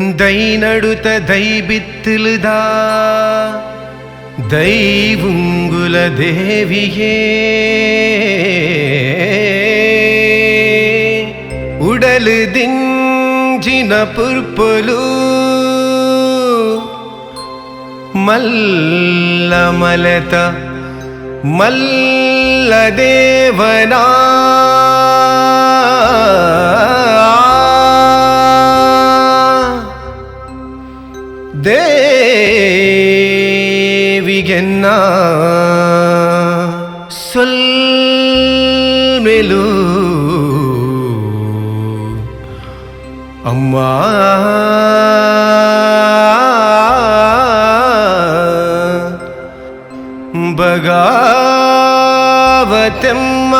தைநடுத்த தைபித்திலுதா தெய்வுங்குல தேவியே உடலு దించిన పుర్పులు మల్లమలత మల్లదేవనా മിലൂ അമ്മ. ബഗാവത്തമ്മ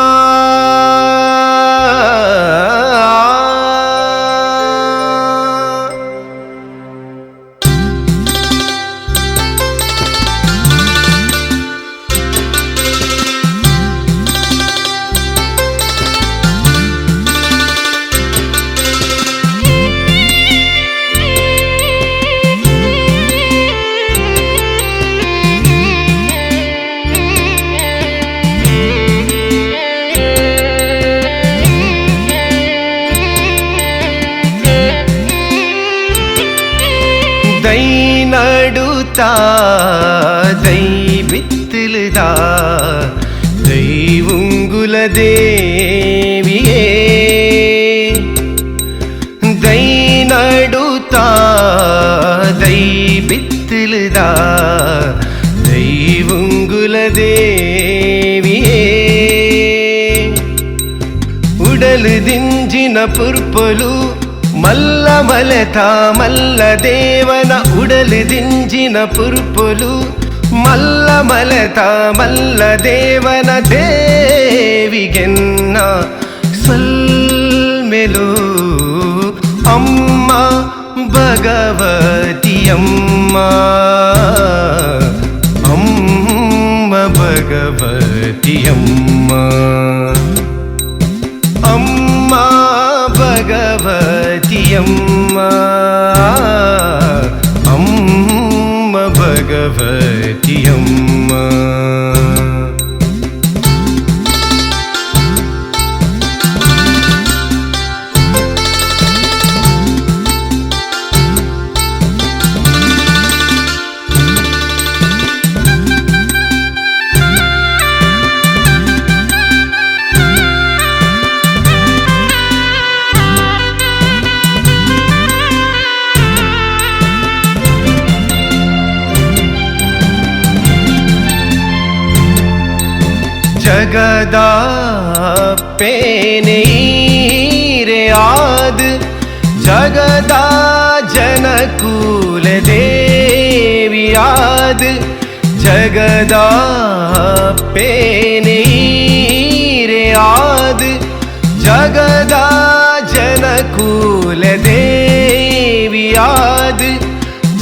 ദൈനടുത്താ ദൈവിത്തിലുതാ ദൈവുങ്കുലദേവിയേ ദൈനടുത്താ ദൈവിത്തിലുതാ ദൈവുങ്കുലദേവിയേ ഉടല് ദിഞ്ചിന പുർപ്പലു మల్ల మలత మల్ల దేవన ఉడలు దించిన పురుపులు. మల్ల మలత మల్ల దేవన దేవిగెన్న సల్మెలు. అమ్మ భగవతి అమ్మ. అమ్మ భగవతి అమ్మ. అమ్మ భగవతి அம்மா அம்மா பகவதி जगदा पेण रे याद् जगदा जन कूलदे याद् जगदा पेण रे य जगदा जन कूलदे याद्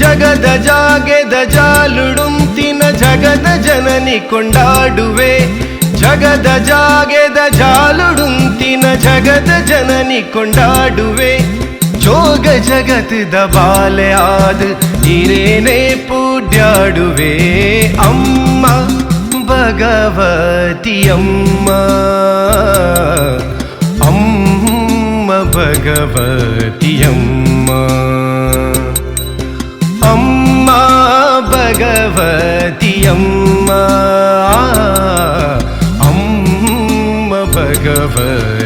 जगद जननि कोण्डाडुवे ಜಗದ ಜಾಗೆದ ಜಾಲುಡುಂತಿನ ಜಗದ ಜನನಿ ಕೊಂಡಾಡುವೆ ಜೋಗ ಜಗತ್ತದ ಬಾಲೆ ಆದ ಇರೇನೆ ಪೂಡ್ಯಾಡುವೆ ಅಮ್ಮ ಭಗವತಿಯಮ್ಮ ಅಮ್ಮ ಭಗವತಿಯಮ್ಮ ಅಮ್ಮ ಭಗವತಿಯಮ್ಮ discover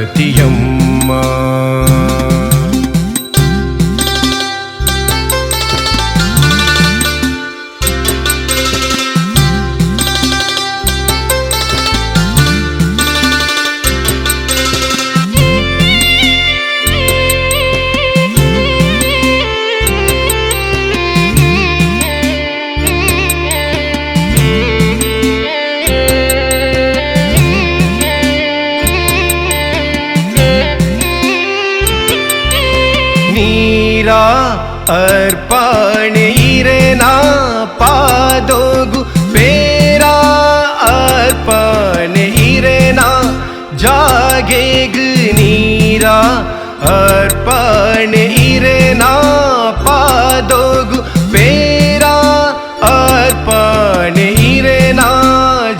ತೀರಾ ಅರ್ಪಣೆ ನಾ ಪಾದೋಗು ಬೇರ ಅರ್ಪಣೆಯಿರೆ ನಾ ಜಾಗೆಗ ನೀರ, ಅರ್ಪಣೆ ನಾ ಪಾದೋಗು ಬೇರ ಅರ್ಪಣೆಯಿರೆ ನಾ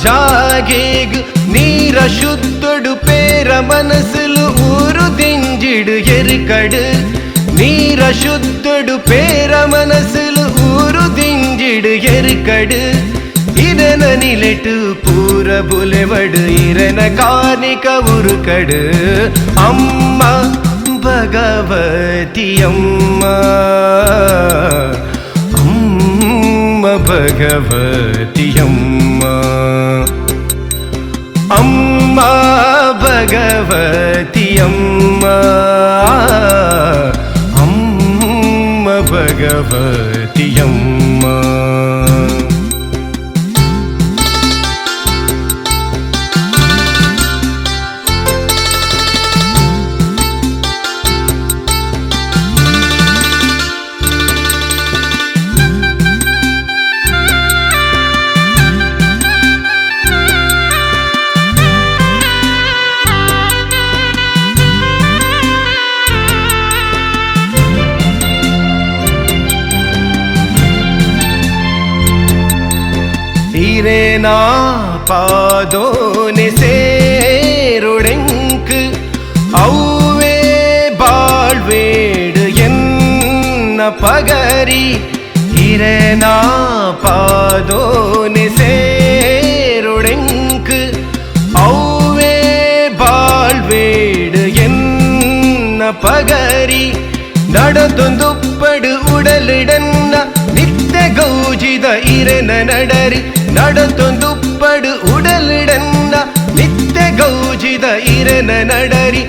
ಜಾಗೆಗ ನೀರ ಶುದ್ಧಡು ಪೇರ ಮನಸ್ಸಲು ಊರು ದಿಂಜಿಡು ಎರಿಕಡು. వీరశుద్ధుడు పేర మనసులు ఊరు దింజిడు ఎరుకడు ఇదన నిలెటు పూర బులెవడు ఇరన కానిక ఉరుకడు అమ్మ భగవతి అమ్మ అమ్మ భగవతి అమ్మ అమ్మ భగవతి అమ్మ Bhagavad रे ना पादो ने से ருடெங்கு அவ்வே வாழ்வேடு என்ன பகரி? இரநா பாதோனி சேருடெங்கு? அவ்வே வாழ்வேடு என்ன பகரி? நடந்துப்படு உடலிடன்ன ഗൗചിത ഇരന നടരി നടത്തൊന്തുപ്പട് ഉടലിടന്ന നിത്യ ഗൗചിത ഇരന നടരി